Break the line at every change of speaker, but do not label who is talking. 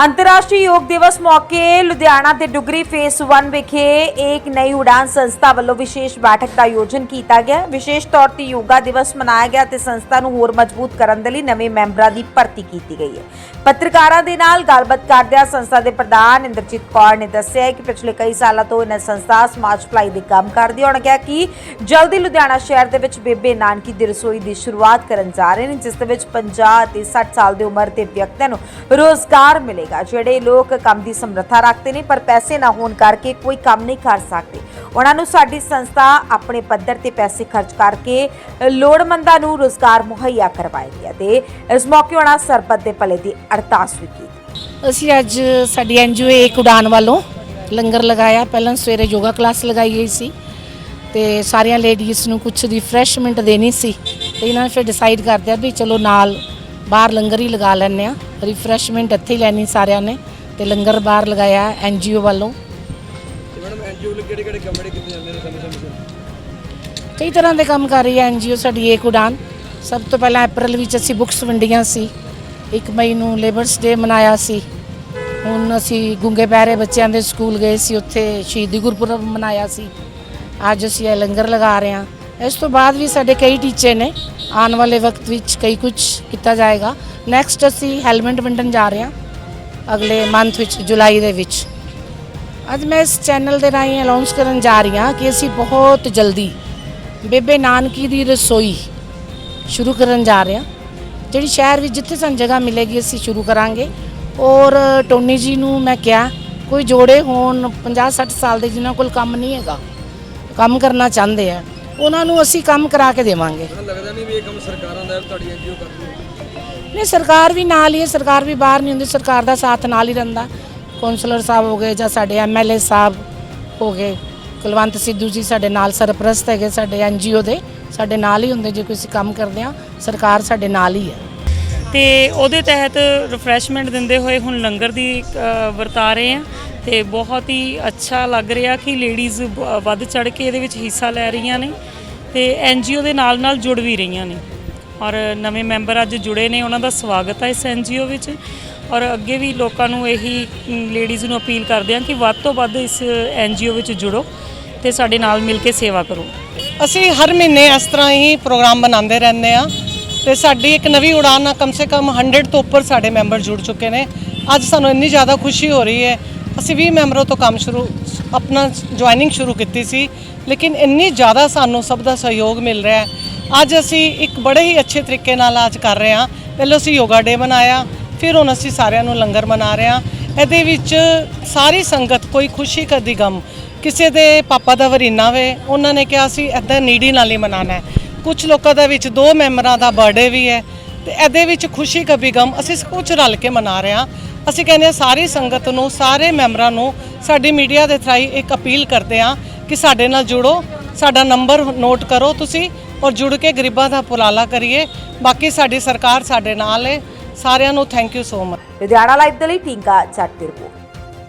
ਅੰਤਰਰਾਸ਼ਟਰੀ ਯੋਗ ਦਿਵਸ ਮੌਕੇ ਲੁਧਿਆਣਾ ਦੇ ਡੁਗਰੀ ਫੇਸ 1 ਵਿਖੇ ਇੱਕ ਨਈ ਉਡਾਨ ਸੰਸਥਾ ਵੱਲੋਂ ਵਿਸ਼ੇਸ਼ ਬੈਠਕ ਦਾ ਆਯੋਜਨ ਕੀਤਾ ਗਿਆ। ਵਿਸ਼ੇਸ਼ ਤੌਰ ਤੇ ਯੋਗਾ ਦਿਵਸ ਮਨਾਇਆ ਗਿਆ ਤੇ ਸੰਸਥਾ ਨੂੰ ਹੋਰ ਮਜ਼ਬੂਤ ਕਰਨ ਦੇ ਲਈ ਨਵੇਂ ਮੈਂਬਰਾਂ ਦੀ ਭਰਤੀ ਕੀਤੀ ਗਈ ਹੈ। ਪੱਤਰਕਾਰਾਂ ਦੇ ਨਾਲ ਗੱਲਬਾਤ ਕਰਦਿਆਂ ਸੰਸਥਾ ਦੇ ਪ੍ਰਧਾਨ ਇੰਦਰਜੀਤ ਕੌਰ ਨੇ ਦੱਸਿਆ ਕਿ ਪਿਛਲੇ ਕਈ ਸਾਲਾਂ ਤੋਂ ਇਹਨਾਂ ਸੰਸਥਾ ਸਮਾਜ ਭਲਾਈ ਦੇ ਕੰਮ ਕਰਦੀ ਹੈ। ਉਹਨਾਂ ਕਿਹਾ ਕਿ ਜਲਦੀ ਲੁਧਿਆਣਾ ਸ਼ਹਿਰ ਦੇ ਵਿੱਚ ਬੇਬੇ ਨਾਨਕੀ ਦੀ ਰਸੋਈ ਦੀ ਸ਼ੁਰੂਆਤ ਕਰਨ ਜਾ ਰਹੇ ਨੇ, ਜਿਸ ਦੇ ਵਿੱਚ 50 ਅਤੇ 60 ਸਾਲ ਦੀ ਉਮਰ ਦੇ ਵਿਅਕਤੀਆਂ ਨੂੰ ਰੋਜ਼ਗਾਰ ਮਿਲੇਗਾ। ਜਿਹੜੇ ਲੋਕ ਕੰਮ ਦੀ ਸਮਰੱਥਾ ਰੱਖਦੇ ਨੇ, ਪਰ ਪੈਸੇ ਨਾ ਹੋਣ ਕਰਕੇ ਕੋਈ ਕੰਮ ਨਹੀਂ ਕਰ ਸਕਦੇ। ਉਹਨਾਂ ਨੂੰ ਸਾਡੀ ਸੰਸਥਾ ਆਪਣੇ ਪੱਧਰ ਤੇ ਪੈਸੇ ਖਰਚ ਕਰਕੇ ਲੋੜਮੰਦਾਂ ਨੂੰ ਰੋਜ਼ਗਾਰ ਮੁਹੱਈਆ ਕਰਵਾਏਗੀ ਅਤੇ ਇਸ ਮੌਕੇ ਉਹਨਾਂ ਸਰਬੱਤ ਦੇ ਭਲੇ ਦੀ ਅਰਦਾਸ ਵੀ ਕੀਤੀ।
ਅਸੀਂ ਅੱਜ ਸਾਡੀ ਐਨਜੀਓ ਏਕ ਉਡਾਨ ਵੱਲੋਂ ਲੰਗਰ ਲਗਾਇਆ। ਪਹਿਲਾਂ ਸਵੇਰੇ ਯੋਗਾ ਕਲਾਸ ਲਗਾਈ ਗਈ ਸੀ ਤੇ ਸਾਰੀਆਂ ਲੇਡੀਜ਼ ਨੂੰ ਕੁਝ ਰਿਫਰੈਸ਼ਮੈਂਟ ਦੇਣੀ ਸੀ ਤੇ ਇਹਨਾਂ ਨੇ ਫਿਰ ਡਿਸਾਈਡ ਕਰਦਿਆ ਵੀ ਚਲੋ ਨਾਲ ਬਾਹਰ ਲੰਗਰ ਹੀ ਲਗਾ ਲੈਂਦੇ ਆ ਰਿਫਰੈਸ਼ਮੈਂਟ ਇੱਥੇ ਹੀ ਲੈਣੀ ਸਾਰਿਆਂ ਨੇ ਤੇ ਲੰਗਰ ਬਾਹਰ ਲਗਾਇਆ ਐਨਜੀਓ ਵੱਲੋਂ।
ਤੇ ਮੈਡਮ ਐਨਜੀਓ ਲਈ ਕਿਹੜੇ ਕਿਹੜੇ ਕੰਮ ਜਿਹੜੇ ਕੀਤੇ ਜਾਂਦੇ ਨੇ ਸਮੇਂ ਸਮੇਂ ਸਿਰ?
ਕਈ ਤਰ੍ਹਾਂ ਦੇ ਕੰਮ ਕਰ ਰਹੀ ਹੈ ਐਨਜੀਓ ਸਾਡੀ ਏਕ ਉਡਾਨ। ਸਭ ਤੋਂ ਪਹਿਲਾਂ ਅਪ੍ਰੈਲ ਵਿੱਚ ਅਸੀਂ ਬੁੱਕਸ ਵੰਡੀਆਂ ਸੀ। 1 ਮਈ ਨੂੰ ਲੇਬਰਸ ਡੇ ਮਨਾਇਆ ਸੀ। ਹੁਣ ਅਸੀਂ ਗੁੰਗੇ ਪੈਰੇ ਬੱਚਿਆਂ ਦੇ ਸਕੂਲ ਗਏ ਸੀ ਉੱਥੇ ਸ਼ਹੀਦੀ ਗੁਰਪੁਰਬ ਮਨਾਇਆ ਸੀ। ਅੱਜ ਅਸੀਂ ਇਹ ਲੰਗਰ ਲਗਾ ਰਹੇ ਹਾਂ। ਇਸ ਤੋਂ ਬਾਅਦ ਵੀ ਸਾਡੇ ਕਈ ਟੀਚੇ ਨੇ, ਆਉਣ ਵਾਲੇ ਵਕਤ ਵਿੱਚ ਕਈ ਕੁਝ ਕੀਤਾ ਜਾਏਗਾ। ਨੈਕਸਟ ਅਸੀਂ ਹੈਲਮਟ ਵੰਡਣ ਜਾ ਰਹੇ ਹਾਂ, ਅਗਲੇ ਮੰਥ ਵਿੱਚ ਜੁਲਾਈ ਦੇ ਵਿੱਚ। ਅੱਜ ਮੈਂ ਇਸ ਚੈਨਲ ਦੇ ਰਾਹੀਂ ਅਨਾਉਂਸ ਕਰਨ ਜਾ ਰਹੀ ਹਾਂ ਕਿ ਅਸੀਂ ਬਹੁਤ ਜਲਦੀ ਬੇਬੇ ਨਾਨਕੀ ਦੀ ਰਸੋਈ ਸ਼ੁਰੂ ਕਰਨ ਜਾ ਰਹੇ ਹਾਂ। ਜਿਹੜੀ ਸ਼ਹਿਰ ਵਿੱਚ ਜਿੱਥੇ ਸਾਨੂੰ ਜਗ੍ਹਾ ਮਿਲੇਗੀ, ਅਸੀਂ ਸ਼ੁਰੂ ਕਰਾਂਗੇ। ਔਰ ਟੋਨੀ ਜੀ ਨੂੰ ਮੈਂ ਕਿਹਾ, ਕੋਈ ਜੋੜੇ ਹੋਣ 50 60 ਸਾਲ ਦੇ ਜਿਨ੍ਹਾਂ ਕੋਲ ਕੰਮ ਨਹੀਂ ਹੈਗਾ, ਕੰਮ ਕਰਨਾ ਚਾਹੁੰਦੇ ਆ ਉਹਨਾਂ ਨੂੰ ਅਸੀਂ ਕੰਮ ਕਰਾ ਕੇ ਦੇਵਾਂਗੇ।
ਲੱਗਦਾ ਨਹੀਂ ਵੀ ਇਹ ਕੰਮ ਸਰਕਾਰਾਂ ਦਾ ਹੈ, ਤੁਹਾਡੀ ਐਨਜੀਓ ਕਰਦੀ ਹੈ
ਨਹੀਂ ਸਰਕਾਰ ਵੀ ਨਾਲ ਹੀ ਹੈ ਸਰਕਾਰ ਵੀ ਬਾਹਰ ਨਹੀਂ ਹੁੰਦੀ ਸਰਕਾਰ ਦਾ ਸਾਥ ਨਾਲ ਹੀ ਰਹਿੰਦਾ। ਕੌਂਸਲਰ ਸਾਹਿਬ ਹੋ ਗਏ ਜਾਂ ਸਾਡੇ ਐਮਐਲਏ ਸਾਹਿਬ ਹੋ ਗਏ ਕੁਲਵੰਤ ਸਿੱਧੂ ਜੀ ਸਾਡੇ ਨਾਲ ਸਰਪ੍ਰਸਤ ਹੈਗੇ ਸਾਡੇ ਐਨਜੀਓ ਦੇ ਸਾਡੇ ਨਾਲ ਹੀ ਹੁੰਦੇ ਜੇ ਕੋਈ ਅਸੀਂ ਕੰਮ ਕਰਦੇ ਆ ਸਰਕਾਰ ਸਾਡੇ ਨਾਲ ਹੀ ਹੈ।
ਤੇ ਉਹਦੇ ਤਹਿਤ ਰਿਫਰੈਸ਼ਮੈਂਟ ਦਿੰਦੇ ਹੋਏ ਹੁਣ ਲੰਗਰ ਦੀ ਵਰਤਾ ਰਹੇ ਆ ਤੇ ਬਹੁਤ ਹੀ ਅੱਛਾ ਲੱਗ ਰਿਹਾ ਕਿ ਲੇਡੀਜ਼ ਵੱਧ ਚੜ ਕੇ ਇਹਦੇ ਵਿੱਚ ਹਿੱਸਾ ਲੈ ਰਹੀਆਂ ਨੇ ਤੇ ਐਨਜੀਓ ਦੇ ਨਾਲ ਨਾਲ ਜੁੜ ਵੀ ਰਹੀਆਂ ਨੇ। ਔਰ ਨਵੇਂ ਮੈਂਬਰ ਅੱਜ ਜੁੜੇ ਨੇ, ਉਹਨਾਂ ਦਾ ਸਵਾਗਤ ਹੈ ਇਸ ਐਨਜੀਓ ਵਿੱਚ। ਔਰ ਅੱਗੇ ਵੀ ਲੋਕਾਂ ਨੂੰ ਇਹੀ ਲੇਡੀਜ਼ ਨੂੰ ਅਪੀਲ ਕਰਦੇ ਹਾਂ ਕਿ ਵੱਧ ਤੋਂ ਵੱਧ ਇਸ ਐਨਜੀਓ ਵਿੱਚ ਜੁੜੋ ਤੇ ਸਾਡੇ ਨਾਲ ਮਿਲ ਕੇ ਸੇਵਾ ਕਰੋ।
ਅਸੀਂ ਹਰ ਮਹੀਨੇ ਇਸ ਤਰ੍ਹਾਂ ਹੀ ਪ੍ਰੋਗਰਾਮ ਬਣਾਉਂਦੇ ਰਹਿੰਦੇ ਆ ਤੇ ਸਾਡੀ ਇੱਕ ਨਵੀਂ ਉਡਾਨ ਨਾਲ ਕਮ ਸੇ ਕਮ 100 ਤੋਂ ਉੱਪਰ ਸਾਡੇ ਮੈਂਬਰ ਜੁੜ ਚੁੱਕੇ ਨੇ। ਅੱਜ ਸਾਨੂੰ ਇੰਨੀ ਜ਼ਿਆਦਾ ਖੁਸ਼ੀ ਹੋ ਰਹੀ ਹੈ ਅਸੀਂ 20 ਮੈਂਬਰਾਂ ਤੋਂ ਕੰਮ ਸ਼ੁਰੂ, ਆਪਣਾ ਜੁਆਇਨਿੰਗ ਸ਼ੁਰੂ ਕੀਤੀ ਸੀ, ਲੇਕਿਨ ਇੰਨੀ ਜ਼ਿਆਦਾ ਸਾਨੂੰ ਸਭ ਦਾ ਸਹਿਯੋਗ ਮਿਲ ਰਿਹਾ ਹੈ। ਅੱਜ ਅਸੀਂ ਇੱਕ ਬੜੇ ਹੀ ਅੱਛੇ ਤਰੀਕੇ ਨਾਲ ਅੱਜ ਕਰ ਰਹੇ ਹਾਂ। ਪਹਿਲਾਂ ਅਸੀਂ ਯੋਗਾ ਡੇ ਮਨਾਇਆ, ਫਿਰ ਹੁਣ ਅਸੀਂ ਸਾਰਿਆਂ ਨੂੰ ਲੰਗਰ ਮਨਾ ਰਹੇ ਹਾਂ। ਇਹਦੇ ਵਿੱਚ ਸਾਰੀ ਸੰਗਤ, ਕੋਈ ਖੁਸ਼ੀ ਕਦੀ ਗਮ, ਕਿਸੇ ਦੇ ਪਾਪਾ ਦਾ ਵਰੀਨਾ ਵੇ, ਉਹਨਾਂ ਨੇ ਕਿਹਾ ਸੀ ਇੱਦਾਂ ਨੀੜੀ ਨਾਲ ਹੀ ਮਨਾਣਾ ਹੈ। ਕੁਝ ਲੋਕਾਂ ਦਾ ਵਿੱਚ ਦੋ ਮੈਂਬਰਾਂ ਦਾ ਬਰਥਡੇ ਵੀ ਹੈ, ਤੇ ਇਹਦੇ ਵਿੱਚ ਖੁਸ਼ੀ ਕਭੀ ਗਮ, ਅਸੀਂ ਸਭ ਕੁਝ ਰਲ ਕੇ ਮਨਾ ਰਹੇ ਹਾਂ। ਅਸੀਂ ਕਹਿੰਦੇ ਹਾਂ ਸਾਰੀ ਸੰਗਤ ਨੂੰ, ਸਾਰੇ ਮੈਂਬਰਾਂ ਨੂੰ, ਸਾਡੀ ਮੀਡੀਆ ਦੇ ਥਰਾਈ ਇੱਕ ਅਪੀਲ ਕਰਦੇ ਹਾਂ ਕਿ ਸਾਡੇ ਨਾਲ ਜੁੜੋ, ਸਾਡਾ ਨੰਬਰ ਨੋਟ ਕਰੋ ਤੁਸੀਂ ਔਰ ਜੁੜ ਕੇ ਗਰੀਬਾਂ ਦਾ ਪੁਲਾਲਾ ਕਰੀਏ। ਬਾਕੀ ਸਾਡੀ ਸਰਕਾਰ ਸਾਡੇ ਨਾਲ ਹੈ। ਸਾਰਿਆਂ ਨੂੰ thank you so much
Ludhiana live ਦੇ ਲਈ ਟਿੰਕਾ ਜੱਟ ਦੀ ਰਿਪੋਰਟ।